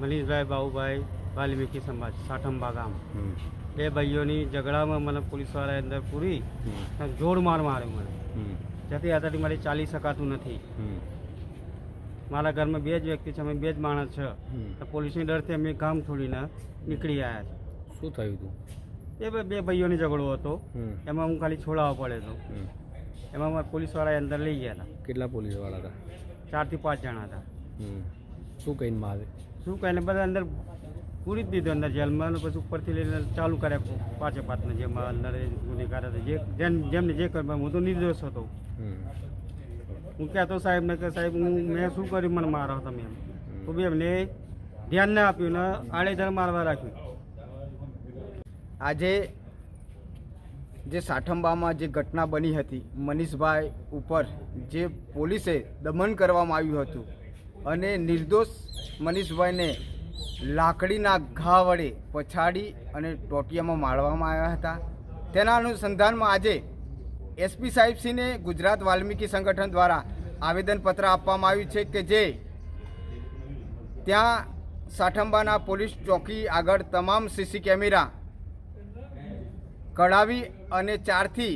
મનીષભાઈ બાબુભાઈ વાલ્મીકી સમાજ સાઠંબા ગામ બે ભાઈઓની ઝઘડામાં મને પોલીસવાળાએ અંદર પૂરી. જોડ માર માર્યો મને જેથી આથી મારે ચાલી શકાતું નથી મારા ઘરમાં બે જ વ્યક્તિ છે અમે બે જ માણસ છે પોલીસની ડરથી અમે ગામ છોડીને નીકળી આવ્યા શું થયું હતું એ બે- ભાઈઓની ઝઘડો હતો એમાં હું ખાલી છોડાવવા પડે તો એમાં મારા પોલીસવાળાએ અંદર લઈ ગયા હતા કેટલા પોલીસવાળા હતા? ચારથી પાંચ જણા હતા. શું કહીને મારે? શું કહીને બધા અંદર પૂરી જ દીધું અંદર જેલમાં પછી ઉપરથી લઈને ચાલુ કર્યા પાંચે પાંચને જેમાં અંદર ગુનેગાર હતા. જે જેમ જેમને જે કરવા હું તો નિર્દોષ હતો. હું કહેતો સાહેબને કે સાહેબ હું મેં શું કર્યું? મને મારો તમે એમ. તો બી એમને ધ્યાન ના આપ્યું ને આડેધડ મારવા રાખ્યું. આજે જે સાઠંબામાં જે ઘટના બની હતી મનીષભાઈ ઉપર જે પોલીસે દમન કરવામાં આવ્યું હતું અને નિર્દોષ મનીષભાઈને લાકડીના ઘા વડે પછાડી અને ટોટિયામાં મારવામાં આવ્યા હતા. તેના અનુસંધાનમાં આજે એસપી સાહેબસિંહને ગુજરાત વાલ્મીકી સંગઠન દ્વારા આવેદનપત્ર આપવામાં આવ્યું છે કે જે ત્યાં સાઠંબાના પોલીસ ચોકી આગળ તમામ સીસી કેમેરા કઢાવી અને ચારથી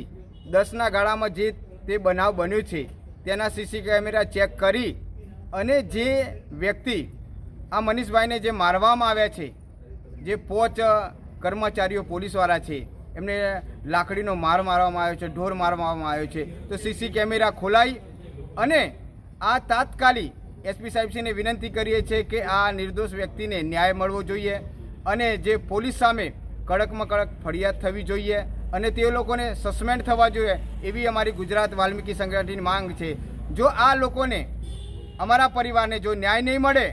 દસના ગાળામાં જે તે બનાવ બન્યો છે, તેના સીસી કેમેરા ચેક કરી અને જે વ્યક્તિ આ મનીષભાઈને જે મારવામાં આવ્યા છે, જે પોચ કર્મચારીઓ, પોલીસવાળા છે, એમને લાકડીનો માર મારવામાં આવ્યો છે, ઢોર મારવામાં આવ્યો છે, તો સીસી કેમેરા ખોલાઈ અને આ તાત્કાલિક એસપી સાહેબશ્રીને વિનંતી કરીએ છીએ કે આ નિર્દોષ વ્યક્તિને ન્યાય મળવો જોઈએ અને જે પોલીસ સામે કડકમાં કડક ફરિયાદ થવી જોઈએ અને તે લોકોને સસ્પેન્ડ થવા જોઈએ એવી અમારી ગુજરાત વાલ્મીકી સંગઠનની માંગ છે. જો આ લોકોને અમારા પરિવારને જો ન્યાય નહીં મળે,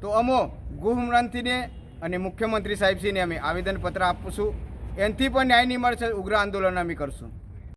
તો અમો ગૃહમંત્રીને અને મુખ્યમંત્રી સાહેબશ્રીને અમે આવેદનપત્ર આપીશું એનથી પણ ન્યાય નહીં મળશે ઉગ્ર આંદોલન અમે કરશું.